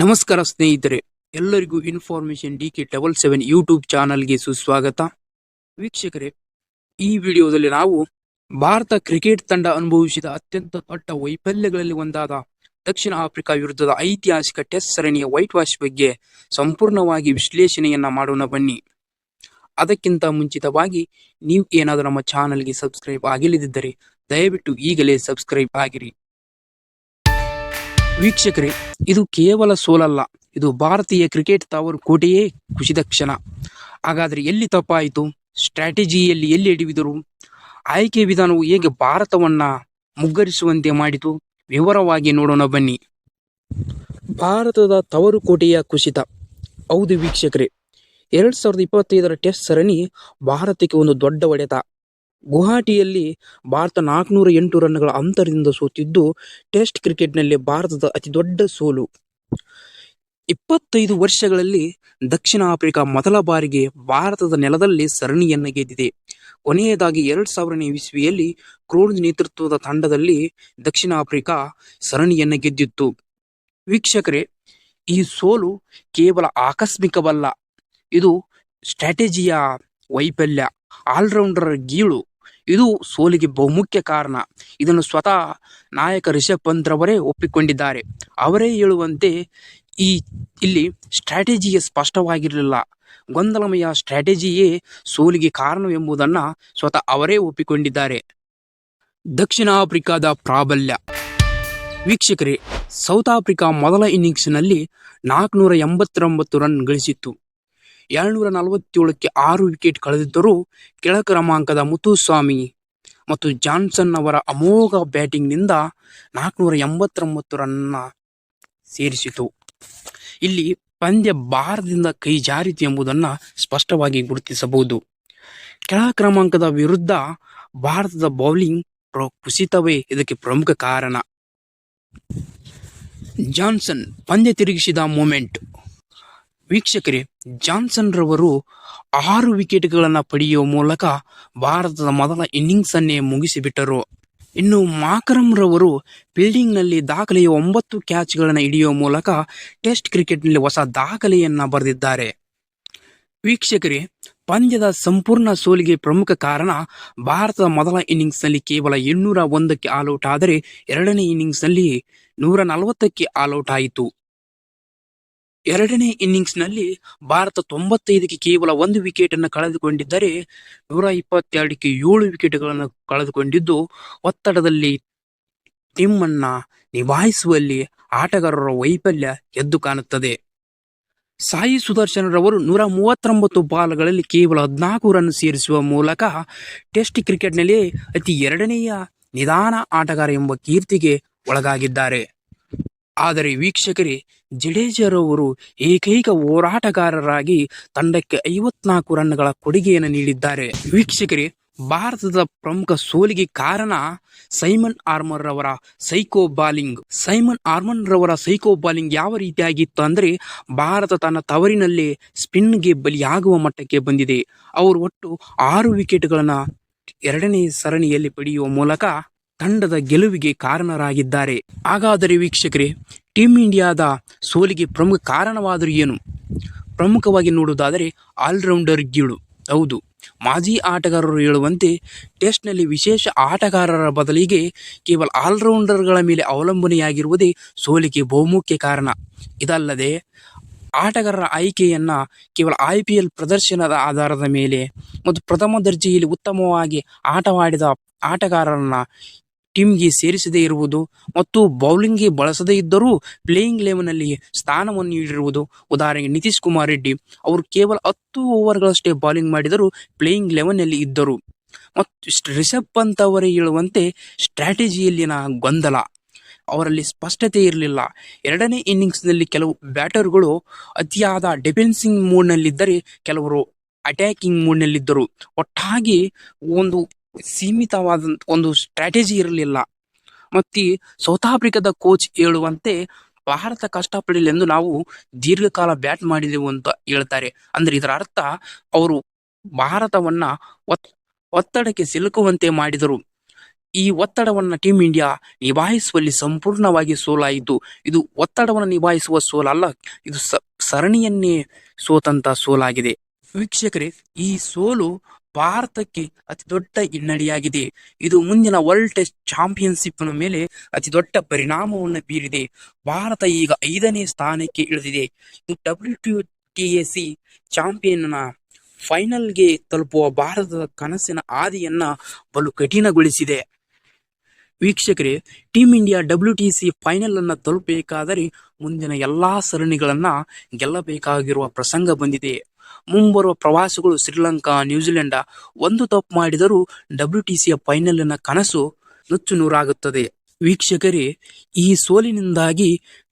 ನಮಸ್ಕಾರ ಸ್ನೇಹಿತರೆ, ಎಲ್ಲರಿಗೂ information D K double seven YouTube ಚಾನಲ್ಗೆ ಸುಸ್ವಾಗತ. ವೀಕ್ಷಕರೇ, ಈ ವಿಡಿಯೋದಲ್ಲಿ ನಾವು ಭಾರತ ಕ್ರಿಕೆಟ್ ತಂಡ ಅನುಭವಿಸಿದ ಅತ್ಯಂತ ದೊಡ್ಡ ವೈಫಲ್ಯಗಳಲ್ಲಿ ಒಂದಾದ ದಕ್ಷಿಣ ಆಫ್ರಿಕಾ ವಿರುದ್ಧದ ಐತಿಹಾಸಿಕ ಟೆಸ್ಟ್ ಸರಣಿಯ ವೈಟ್ ವಾಶ್ ಬಗ್ಗೆ ಸಂಪೂರ್ಣವಾಗಿ ವಿಶ್ಲೇಷಣೆಯನ್ನ ಮಾಡೋಣ ಬನ್ನಿ. ಅದಕ್ಕಿಂತ ಮುಂಚಿತವಾಗಿ, ನೀವು ಏನಾದರೂ ನಮ್ಮ ಚಾನಲ್ಗೆ ಸಬ್ಸ್ಕ್ರೈಬ್ ಆಗಿಲ್ಲದಿದ್ದರೆ, ದಯವಿಟ್ಟು ಈಗಲೇ ಸಬ್ಸ್ಕ್ರೈಬ್ ಆಗಿರಿ. ವೀಕ್ಷಕರೇ, ಇದು ಕೇವಲ ಸೋಲಲ್ಲ, ಇದು ಭಾರತೀಯ ಕ್ರಿಕೆಟ್ ತವರು ಕೋಟೆಯೇ ಕುಸಿದ ಕ್ಷಣ. ಹಾಗಾದರೆ ಎಲ್ಲಿ ತಪ್ಪಾಯಿತು? ಸ್ಟ್ರಾಟಜಿಯಲ್ಲಿ ಎಲ್ಲಿ ಹಿಡಿದರು ಆಯ್ಕೆ ವಿಧಾನವು ಹೇಗೆ ಭಾರತವನ್ನ ಮುಗ್ಗರಿಸುವಂತೆ ಮಾಡಿತು? ವಿವರವಾಗಿ ನೋಡೋಣ ಬನ್ನಿ. ಭಾರತದ ತವರು ಕೋಟೆಯ ಕುಸಿತ. ಹೌದು ವೀಕ್ಷಕರೇ, ಎರಡು ಸಾವಿರದ ಇಪ್ಪತ್ತೈದರ ಟೆಸ್ಟ್ ಸರಣಿ ಭಾರತಕ್ಕೆ ಒಂದು ದೊಡ್ಡ ಹೊಡೆತ. ಗುವಾಹಟಿಯಲ್ಲಿ ಭಾರತ ನಾಲ್ಕುನೂರ ಎಂಟು ರನ್ಗಳ ಅಂತರದಿಂದ ಸೋತಿದ್ದು ಟೆಸ್ಟ್ ಕ್ರಿಕೆಟ್ನಲ್ಲಿ ಭಾರತದ ಅತಿ ದೊಡ್ಡ ಸೋಲು. ಇಪ್ಪತ್ತೈದು ವರ್ಷಗಳಲ್ಲಿ ದಕ್ಷಿಣ ಆಫ್ರಿಕಾ ಮೊದಲ ಬಾರಿಗೆ ಭಾರತದ ನೆಲದಲ್ಲಿ ಸರಣಿಯನ್ನು ಗೆದ್ದಿದೆ. ಕೊನೆಯದಾಗಿ ಎರಡು ಸಾವಿರನೇ ಇಸ್ವಿಯಲ್ಲಿ ಕ್ರೋನ್ಸ್ ನೇತೃತ್ವದ ತಂಡದಲ್ಲಿ ದಕ್ಷಿಣ ಆಫ್ರಿಕಾ ಸರಣಿಯನ್ನು ಗೆದ್ದಿತ್ತು. ವೀಕ್ಷಕರೇ, ಈ ಸೋಲು ಕೇವಲ ಆಕಸ್ಮಿಕವಲ್ಲ, ಇದು ಸ್ಟ್ರಾಟಜಿಯ ವೈಫಲ್ಯ, ಆಲ್ರೌಂಡರ್ ಗೀಳು. ಇದು ಸೋಲಿಗೆ ಬಹುಮುಖ್ಯ ಕಾರಣ. ಇದನ್ನು ಸ್ವತಃ ನಾಯಕ ರಿಷಬ್ ಪಂತ್ ರವರೇ ಒಪ್ಪಿಕೊಂಡಿದ್ದಾರೆ. ಅವರೇ ಹೇಳುವಂತೆ ಈ ಇಲ್ಲಿ ಸ್ಟ್ರಾಟಜಿಯೇ ಸ್ಪಷ್ಟವಾಗಿರಲಿಲ್ಲ. ಗೊಂದಲಮಯ ಸ್ಟ್ರಾಟಜಿಯೇ ಸೋಲಿಗೆ ಕಾರಣವೆಂಬುದನ್ನು ಸ್ವತಃ ಅವರೇ ಒಪ್ಪಿಕೊಂಡಿದ್ದಾರೆ. ದಕ್ಷಿಣ ಆಫ್ರಿಕಾದ ಪ್ರಾಬಲ್ಯ. ವೀಕ್ಷಕರೇ, ಸೌತ್ ಆಫ್ರಿಕಾ ಮೊದಲ ಇನ್ನಿಂಗ್ಸ್ನಲ್ಲಿ ನಾಲ್ಕುನೂರ ಎಂಬತ್ತೊಂಬತ್ತು ರನ್ ಗಳಿಸಿತ್ತು. ಏಳ್ನೂರ ನಲವತ್ತೇಳಕ್ಕೆ ಆರು ವಿಕೆಟ್ ಕಳೆದಿದ್ದರೂ ಕೆಳ ಕ್ರಮಾಂಕದ ಮುತುಸ್ವಾಮಿ ಮತ್ತು ಜಾನ್ಸನ್ ಅವರ ಅಮೋಘ ಬ್ಯಾಟಿಂಗ್ನಿಂದ ನಾಲ್ಕುನೂರ ಎಂಬತ್ತೊಂಬತ್ತು ರನ್ನ ಸೇರಿಸಿತು. ಇಲ್ಲಿ ಪಂದ್ಯ ಭಾರತದಿಂದ ಕೈ ಜಾರಿತು ಎಂಬುದನ್ನು ಸ್ಪಷ್ಟವಾಗಿ ಗುರುತಿಸಬಹುದು. ಕೆಳ ಕ್ರಮಾಂಕದ ವಿರುದ್ಧ ಭಾರತದ ಬೌಲಿಂಗ್ ಕುಸಿತವೇ ಇದಕ್ಕೆ ಪ್ರಮುಖ ಕಾರಣ. ಜಾನ್ಸನ್ ಪಂದ್ಯ ತಿರುಗಿಸಿದ ಮೂಮೆಂಟ್ ವೀಕ್ಷಕರೇ, ಜಾನ್ಸನ್ ರವರು ಆರು ವಿಕೆಟ್ಗಳನ್ನು ಪಡೆಯುವ ಮೂಲಕ ಭಾರತದ ಮೊದಲ ಇನ್ನಿಂಗ್ಸ್ ಅನ್ನೇ ಮುಗಿಸಿಬಿಟ್ಟರು. ಇನ್ನು ಮಾಕರಂ ರವರು ಫೀಲ್ಡಿಂಗ್ನಲ್ಲಿ ದಾಖಲೆಯ ಒಂಬತ್ತು ಕ್ಯಾಚ್ಗಳನ್ನು ಹಿಡಿಯುವ ಮೂಲಕ ಟೆಸ್ಟ್ ಕ್ರಿಕೆಟ್ನಲ್ಲಿ ಹೊಸ ದಾಖಲೆಯನ್ನು ಬರೆದಿದ್ದಾರೆ. ವೀಕ್ಷಕರೇ, ಪಂದ್ಯದ ಸಂಪೂರ್ಣ ಸೋಲಿಗೆ ಪ್ರಮುಖ ಕಾರಣ ಭಾರತದ ಮೊದಲ ಇನ್ನಿಂಗ್ಸ್ನಲ್ಲಿ ಕೇವಲ ಇನ್ನೂರ ಒಂದಕ್ಕೆ ಆಲ್ಔಟ್ ಆದರೆ ಎರಡನೇ ಇನ್ನಿಂಗ್ಸ್ನಲ್ಲಿ ನೂರ ನಲವತ್ತಕ್ಕೆ ಆಲ್ಔಟ್ ಆಯಿತು. ಎರಡನೇ ಇನ್ನಿಂಗ್ಸ್ನಲ್ಲಿ ಭಾರತ ತೊಂಬತ್ತೈದಕ್ಕೆ ಕೇವಲ ಒಂದು ವಿಕೆಟ್ ಅನ್ನು ಕಳೆದುಕೊಂಡಿದ್ದರೆ ನೂರ ಇಪ್ಪತ್ತೆರಡಕ್ಕೆ ಏಳು ವಿಕೆಟ್ಗಳನ್ನು ಕಳೆದುಕೊಂಡಿದ್ದು, ಒತ್ತಡದಲ್ಲಿ ಟೀಮ್ ಅನ್ನ ನಿಭಾಯಿಸುವಲ್ಲಿ ಆಟಗಾರರ ವೈಫಲ್ಯ ಎದ್ದು ಕಾಣುತ್ತದೆ. ಸಾಯಿ ಸುದರ್ಶನ್ ರವರು ನೂರ ಮೂವತ್ತೊಂಬತ್ತು ಬಾಲ್ಗಳಲ್ಲಿ ಕೇವಲ ಹದಿನಾಲ್ಕು ರನ್ ಸೇರಿಸುವ ಮೂಲಕ ಟೆಸ್ಟ್ ಕ್ರಿಕೆಟ್ನಲ್ಲಿ ಅತಿ ಎರಡನೆಯ ನಿಧಾನ ಆಟಗಾರ ಎಂಬ ಕೀರ್ತಿಗೆ ಒಳಗಾಗಿದ್ದಾರೆ. ಆದರೆ ವೀಕ್ಷಕರೇ, ಜಡೇಜರವರು ಏಕೈಕ ಹೋರಾಟಗಾರರಾಗಿ ತಂಡಕ್ಕೆ ಐವತ್ನಾಲ್ಕು ರನ್ಗಳ ಕೊಡುಗೆಯನ್ನು ನೀಡಿದ್ದಾರೆ. ವೀಕ್ಷಕರೇ, ಭಾರತದ ಪ್ರಮುಖ ಸೋಲಿಗೆ ಕಾರಣ ಸೈಮನ್ ಆರ್ಮರ್ ರವರ ಸೈಕೋ ಬಾಲಿಂಗ್. ಸೈಮನ್ ಆರ್ಮನ್ ರವರ ಸೈಕೋ ಬಾಲಿಂಗ್ ಯಾವ ರೀತಿಯಾಗಿತ್ತು ಅಂದರೆ, ಭಾರತ ತನ್ನ ತವರಿನಲ್ಲೇ ಸ್ಪಿನ್ಗೆ ಬಲಿಯಾಗುವ ಮಟ್ಟಕ್ಕೆ ಬಂದಿದೆ. ಅವರು ಒಟ್ಟು ಆರು ವಿಕೆಟ್ಗಳನ್ನು ಎರಡನೇ ಸರಣಿಯಲ್ಲಿ ಪಡೆಯುವ ಮೂಲಕ ತಂಡದ ಗೆಲುವಿಗೆ ಕಾರಣರಾಗಿದ್ದಾರೆ. ಹಾಗಾದರೆ ವೀಕ್ಷಕರೇ ಟೀಮ್ ಇಂಡಿಯಾದ ಸೋಲಿಗೆ ಪ್ರಮುಖ ಕಾರಣವಾದರೂ ಏನು? ಪ್ರಮುಖವಾಗಿ ನೋಡುವುದಾದರೆ ಆಲ್ರೌಂಡರ್ ಗೀಳು. ಹೌದು, ಮಾಜಿ ಆಟಗಾರರು ಹೇಳುವಂತೆ ಟೆಸ್ಟ್ನಲ್ಲಿ ವಿಶೇಷ ಆಟಗಾರರ ಬದಲಿಗೆ ಕೇವಲ ಆಲ್ರೌಂಡರ್ಗಳ ಮೇಲೆ ಅವಲಂಬನೆಯಾಗಿರುವುದೇ ಸೋಲಿಗೆ ಬಹುಮುಖ್ಯ ಕಾರಣ. ಇದಲ್ಲದೆ, ಆಟಗಾರರ ಆಯ್ಕೆಯನ್ನು ಕೇವಲ ಐ ಪಿ ಎಲ್ ಪ್ರದರ್ಶನದ ಆಧಾರದ ಮೇಲೆ ಮತ್ತು ಪ್ರಥಮ ದರ್ಜೆಯಲ್ಲಿ ಉತ್ತಮವಾಗಿ ಆಟವಾಡಿದ ಆಟಗಾರರನ್ನ ಟೀಮ್ಗೆ ಸೇರಿಸದೇ ಇರುವುದು ಮತ್ತು ಬೌಲಿಂಗ್ಗೆ ಬಳಸದೇ ಇದ್ದರೂ ಪ್ಲೇಯಿಂಗ್ ಲೆವೆನ್ನಲ್ಲಿ ಸ್ಥಾನವನ್ನು ನೀಡಿರುವುದು. ಉದಾಹರಣೆಗೆ ನಿತೀಶ್ ಕುಮಾರ್ ರೆಡ್ಡಿ ಅವರು ಕೇವಲ ಹತ್ತು ಓವರ್ಗಳಷ್ಟೇ ಬೌಲಿಂಗ್ ಮಾಡಿದರೂ ಪ್ಲೇಯಿಂಗ್ ಲೆವೆನ್ನಲ್ಲಿ ಇದ್ದರು. ಮತ್ತು ರಿಷಬ್ ಪಂತ್ ಅವರೇ ಹೇಳುವಂತೆ ಸ್ಟ್ರಾಟಜಿಯಲ್ಲಿನ ಗೊಂದಲ. ಅವರಲ್ಲಿ ಸ್ಪಷ್ಟತೆ ಇರಲಿಲ್ಲ. ಎರಡನೇ ಇನ್ನಿಂಗ್ಸ್ನಲ್ಲಿ ಕೆಲವು ಬ್ಯಾಟರ್ಗಳು ಅತಿಯಾದ ಡಿಫೆನ್ಸಿಂಗ್ ಮೂಡ್ನಲ್ಲಿದ್ದರೆ ಕೆಲವರು ಅಟ್ಯಾಕಿಂಗ್ ಮೂಡ್ನಲ್ಲಿದ್ದರು. ಒಟ್ಟಾಗಿ ಒಂದು ಸೀಮಿತವಾದ ಒಂದು ಸ್ಟ್ರಾಟಜಿ ಇರಲಿಲ್ಲ. ಮತ್ತು ಸೌತ್ ಆಫ್ರಿಕಾದ ಕೋಚ್ ಹೇಳುವಂತೆ ಭಾರತ ಕಷ್ಟಪಡಲಿ ಎಂದು ನಾವು ದೀರ್ಘಕಾಲ ಬ್ಯಾಟ್ ಮಾಡಿದೆವು ಅಂತ ಹೇಳ್ತಾರೆ. ಅಂದ್ರೆ ಇದರ ಅರ್ಥ ಅವರು ಭಾರತವನ್ನ ಒತ್- ಒತ್ತಡಕ್ಕೆ ಸಿಲುಕುವಂತೆ ಮಾಡಿದರು. ಈ ಒತ್ತಡವನ್ನ ಟೀಮ್ ಇಂಡಿಯಾ ನಿಭಾಯಿಸುವಲ್ಲಿ ಸಂಪೂರ್ಣವಾಗಿ ಸೋಲಾಯಿತು. ಇದು ಒತ್ತಡವನ್ನು ನಿಭಾಯಿಸುವ ಸೋಲಲ್ಲ, ಇದು ಸರಣಿಯನ್ನೇ ಸೋತಂತ ಸೋಲಾಗಿದೆ. ವೀಕ್ಷಕರೇ, ಈ ಸೋಲು ಭಾರತಕ್ಕೆ ಅತಿ ದೊಡ್ಡ ಹಿನ್ನಡೆಯಾಗಿದೆ. ಇದು ಮುಂದಿನ ವರ್ಲ್ಡ್ ಟೆಸ್ಟ್ ಚಾಂಪಿಯನ್ಶಿಪ್ನ ಮೇಲೆ ಅತಿ ದೊಡ್ಡ ಪರಿಣಾಮವನ್ನು ಬೀರಿದೆ. ಭಾರತ ಈಗ ಐದನೇ ಸ್ಥಾನಕ್ಕೆ ಇಳಿದಿದೆ. ಇದು W T T A C ಚಾಂಪಿಯನ್ನ ಫೈನಲ್ಗೆ ತಲುಪುವ ಭಾರತದ ಕನಸಿನ ಹಾದಿಯನ್ನ ಬಲು ಕಠಿಣಗೊಳಿಸಿದೆ. ವೀಕ್ಷಕರೇ team India W T C final ಅನ್ನ ತಲುಪಬೇಕಾದರೆ ಮುಂದಿನ ಎಲ್ಲಾ ಸರಣಿಗಳನ್ನ ಗೆಲ್ಲಬೇಕಾಗಿರುವ ಪ್ರಸಂಗ ಬಂದಿದೆ. ಮುಂಬರುವ ಪ್ರವಾಸಗಳು ಶ್ರೀಲಂಕಾ, ನ್ಯೂಜಿಲೆಂಡ್ ಒಂದು ತಪ್ಪು ಮಾಡಿದರೂ ಡಬ್ಲ್ಯೂ ಟಿ ಸಿಯ ಫೈನಲಿನ ಕನಸು ನುಚ್ಚು ನೂರಾಗುತ್ತದೆ ವೀಕ್ಷಕರೇ, ಈ ಸೋಲಿನಿಂದಾಗಿ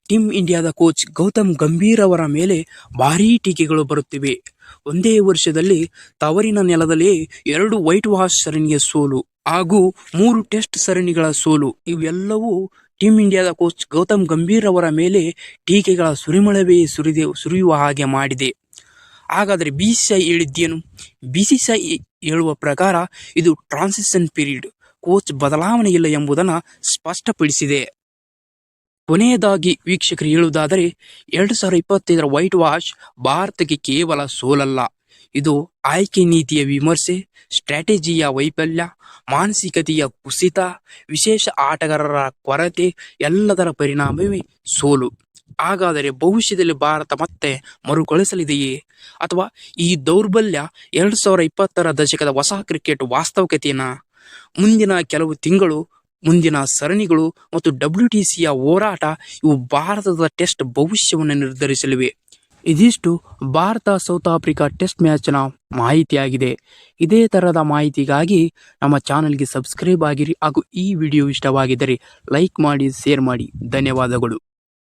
ಟೀಂ ಇಂಡಿಯಾದ ಕೋಚ್ ಗೌತಮ್ ಗಂಭೀರ್ ಅವರ ಮೇಲೆ ಭಾರೀ ಟೀಕೆಗಳು ಬರುತ್ತಿವೆ. ಒಂದೇ ವರ್ಷದಲ್ಲಿ ತವರಿನ ನೆಲದಲ್ಲಿ ಎರಡು ವೈಟ್ ವಾಶ್ ಸರಣಿಯ ಸೋಲು ಹಾಗೂ ಮೂರು ಟೆಸ್ಟ್ ಸರಣಿಗಳ ಸೋಲು. ಇವೆಲ್ಲವೂ ಟೀಂ ಇಂಡಿಯಾದ ಕೋಚ್ ಗೌತಮ್ ಗಂಭೀರ್ ಅವರ ಮೇಲೆ ಟೀಕೆಗಳ ಸುರಿಮಳವೇ ಸುರಿದೆ ಸುರಿಯುವ ಹಾಗೆ ಮಾಡಿದೆ. ಹಾಗಾದರೆ ಬಿ ಸಿ ಐ ಹೇಳಿದ್ದೇನು? ಬಿ ಸಿ ಐ ಹೇಳುವ ಪ್ರಕಾರ ಇದು ಟ್ರಾನ್ಸಿಷನ್ ಪೀರಿಯಡ್ ಕೋಚ್ ಬದಲಾವಣೆ ಇಲ್ಲ ಎಂಬುದನ್ನು ಸ್ಪಷ್ಟಪಡಿಸಿದೆ. ಕೊನೆಯದಾಗಿ ವೀಕ್ಷಕರು ಹೇಳುವುದಾದರೆ, ಎರಡು ಸಾವಿರದ ಇಪ್ಪತ್ತೈದರ ವೈಟ್ ವಾಶ್ ಭಾರತಕ್ಕೆ ಕೇವಲ ಸೋಲಲ್ಲ. ಇದು ಆಯ್ಕೆ ನೀತಿಯ ವಿಮರ್ಶೆ ಸ್ಟ್ರಾಟಜಿಯ ವೈಫಲ್ಯ, ಮಾನಸಿಕತೆಯ ಕುಸಿತ, ವಿಶೇಷ ಆಟಗಾರರ ಕೊರತೆ, ಎಲ್ಲದರ ಪರಿಣಾಮವೇ ಸೋಲು. ಹಾಗಾದರೆ ಭವಿಷ್ಯದಲ್ಲಿ ಭಾರತ ಮತ್ತೆ ಮರುಕಳಿಸಲಿದೆಯೇ? ಅಥವಾ ಈ ದೌರ್ಬಲ್ಯ ಎರಡು ಸಾವಿರ ಇಪ್ಪತ್ತರ ದಶಕದ ಹೊಸ ಕ್ರಿಕೆಟ್ ವಾಸ್ತವಿಕತೆಯನ್ನ ಮುಂದಿನ ಕೆಲವು ತಿಂಗಳು, ಮುಂದಿನ ಸರಣಿಗಳು ಮತ್ತು ಡಬ್ಲ್ಯೂ ಟಿ ಸಿಯ ಹೋರಾಟ ಇವು ಭಾರತದ ಟೆಸ್ಟ್ ಭವಿಷ್ಯವನ್ನು ನಿರ್ಧರಿಸಲಿವೆ. ಇದಿಷ್ಟು ಭಾರತ ಸೌತ್ ಆಫ್ರಿಕಾ ಟೆಸ್ಟ್ ಮ್ಯಾಚ್ನ ಮಾಹಿತಿಯಾಗಿದೆ. ಇದೇ ತರಹದ ಮಾಹಿತಿಗಾಗಿ ನಮ್ಮ ಚಾನಲ್ಗೆ ಸಬ್ಸ್ಕ್ರೈಬ್ ಆಗಿರಿ ಹಾಗೂ ಈ ವಿಡಿಯೋ ಇಷ್ಟವಾಗಿದ್ದರೆ ಲೈಕ್ ಮಾಡಿ, ಶೇರ್ ಮಾಡಿ. ಧನ್ಯವಾದಗಳು.